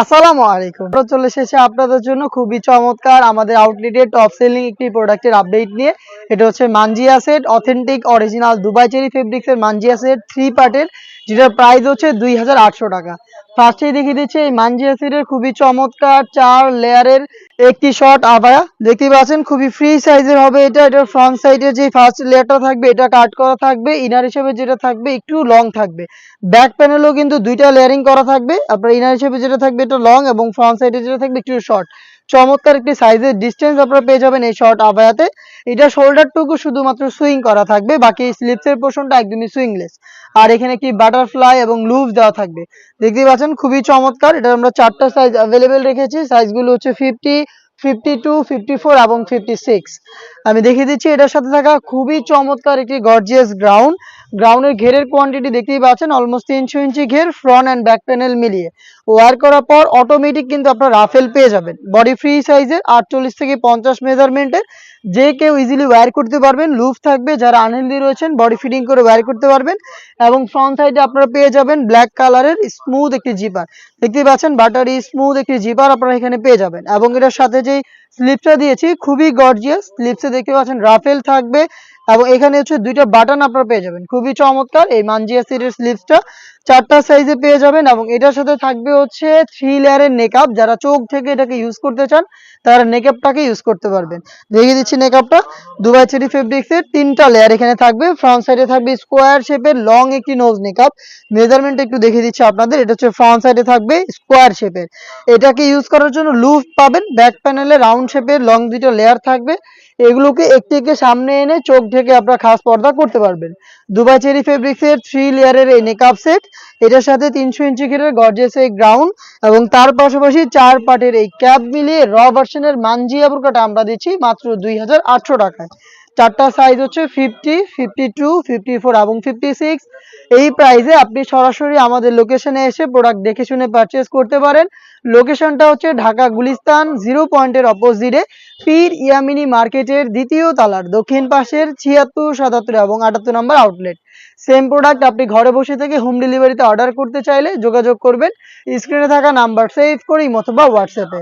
আসসালামু আলাইকুম। চলে এসেছে আপনাদের জন্য খুবই চমৎকার আমাদের আউটলেটে টপ সেলিং একটি প্রোডাক্টের আপডেট নিয়ে। এটা হচ্ছে মানজিয়া set authentic original Dubai cherry ফেব্রিক্সের মানজিয়া সেট থ্রি পার্টের যেটার প্রাইস হচ্ছে দুই হাজার আটশো টাকা। ফার্স্টেই দেখিয়ে দিচ্ছে, এই মানজি অ্যাসিডের খুবই চমৎকার চার লেয়ারের একটি শর্ট আবায়া। দেখতে পাচ্ছেন, খুবই ফ্রি সাইজের হবে এটা এটার ফ্রন্ট সাইডে যে ফার্স্ট লেয়ারটা থাকবে, এটা কাট করা থাকবে ইনার হিসেবে যেটা থাকবে একটু লং থাকবে। ব্যাক প্যানেলও কিন্তু দুইটা লেয়ারিং করা থাকবে আপনার ইনার হিসেবে যেটা থাকবে এটা লং এবং ফ্রন্ট সাইডে যেটা থাকবে একটু শর্ট চমৎকার একটি সাইজের ডিস্টেন্স আপনারা পেয়ে যাবেন এই শর্ট আবায়াতে এটা শোল্ডারটুকু শুধুমাত্র সুইং করা থাকবে, বাকি স্লিপসের পোর্শনটা একদমই সুইংলেস আর এখানে একটি বাটারফ্লাই এবং লুভ দেওয়া থাকবে। দেখতেই পাচ্ছেন, খুবই চমৎকার। এটা আমরা চারটা সাইজ অ্যাভেলেবেল রেখেছি। সাইজগুলো হচ্ছে fifty fifty two fifty four এবং ফিফটি সিক্স আমি দেখিয়ে দিচ্ছি, এটার সাথে থাকা খুবই চমৎকার একটি গর্জিয়াস গ্রাউন্ড গ্রাউন্ডের ঘেরের কোয়ান্টিটি দেখতেই পাচ্ছেন অলমোস্ট তিনশো ইঞ্চি ঘের ফ্রন্ট অ্যান্ড ব্যাক প্যানেল মিলিয়ে। ওয়ার করার পর অটোমেটিক কিন্তু আপনার রাফেল পেয়ে যাবেন। বডি ফ্রি সাইজের আটচল্লিশ থেকে পঞ্চাশ মেজারমেন্টের যে কেউ ইজিলি ওয়্যার করতে পারবেন লুফ থাকবে, যারা আনহেলদি রয়েছেন বডি ফিটিং করে ওয়্যার করতে পারবেন। এবং ফ্রন্ট সাইডে আপনারা পেয়ে যাবেন ব্ল্যাক কালারের স্মুথ একটি জিপার দেখতেই পাচ্ছেন বাটারি স্মুথ একটি জিপার আপনারা এখানে পেয়ে যাবেন। এবং এটার সাথে যেই স্লিপসটা দিয়েছি, খুবই গর্জিয়াস স্লিপসে দেখতে পাচ্ছেন রাফেল থাকবে এবং এখানে হচ্ছে দুইটা বাটন আপনারা পেয়ে যাবেন। খুবই চমৎকার এই মানজিয়া সিটের স্লিপসটা চারটা সাইজে পেয়ে যাবেন এবং এটার সাথে থাকবে হচ্ছে থ্রি লেয়ারের নেকআপ যারা চোখ থেকে এটাকে ইউজ করতে চান, তারা নেকআপটাকে ইউজ করতে পারবেন। দেখিয়ে দিচ্ছি নেকআপটা দুবাই চেরি ফেব্রিক্সের তিনটা লেয়ার এখানে থাকবে। ফ্রন্ট সাইডে থাকবে স্কোয়ার শেপের লং একটি নোজ নেকআপ মেজারমেন্ট একটু দেখিয়ে দিচ্ছি আপনাদের। এটা হচ্ছে ফ্রন্ট সাইডে থাকবে স্কোয়ার শেপের এটাকে ইউজ করার জন্য লুফ পাবেন। ব্যাক প্যানেলে রাউন্ড শেপের লং দুটো লেয়ার থাকবে। এগুলোকে একটি একটি সামনে এনে চোখ ঢেকে আপনারা খাস পর্দা করতে পারবেন। দুবাই চেরি ফেব্রিক্সের থ্রি লেয়ারের এই নেকআপ সেট এটার সাথে তিনশো ইঞ্চি ঘিরের গর্জেস এই গ্রাউন্ড এবং তার পাশাপাশি চার পাটের এই ক্যাপ মিলিয়ে র ভার্সনের মানজিয়া বুরকাটা আমরা দিচ্ছি মাত্র দুই হাজার আটশো টাকায়। চারটা সাইজ হচ্ছে fifty fifty two fifty four এবং ফিফটি সিক্স এই প্রাইসে আপনি সরাসরি আমাদের লোকেশনে এসে প্রোডাক্ট দেখে শুনে পারচেস করতে পারেন। লোকেশনটা হচ্ছে ঢাকা গুলিস্তান জিরো পয়েন্টের অপোজিটে পীর ইয়ামিনি মার্কেটের দ্বিতীয় তালার দক্ষিণ পাশের ছিয়াত্তর, সাতাত্তর এবং আটাত্তর নম্বর আউটলেট সেম প্রোডাক্ট আপনি ঘরে বসে থেকে হোম ডেলিভারিতে অর্ডার করতে চাইলে যোগাযোগ করবেন। স্ক্রিনে থাকা নাম্বার সেভ করেই অথবা হোয়াটসঅ্যাপে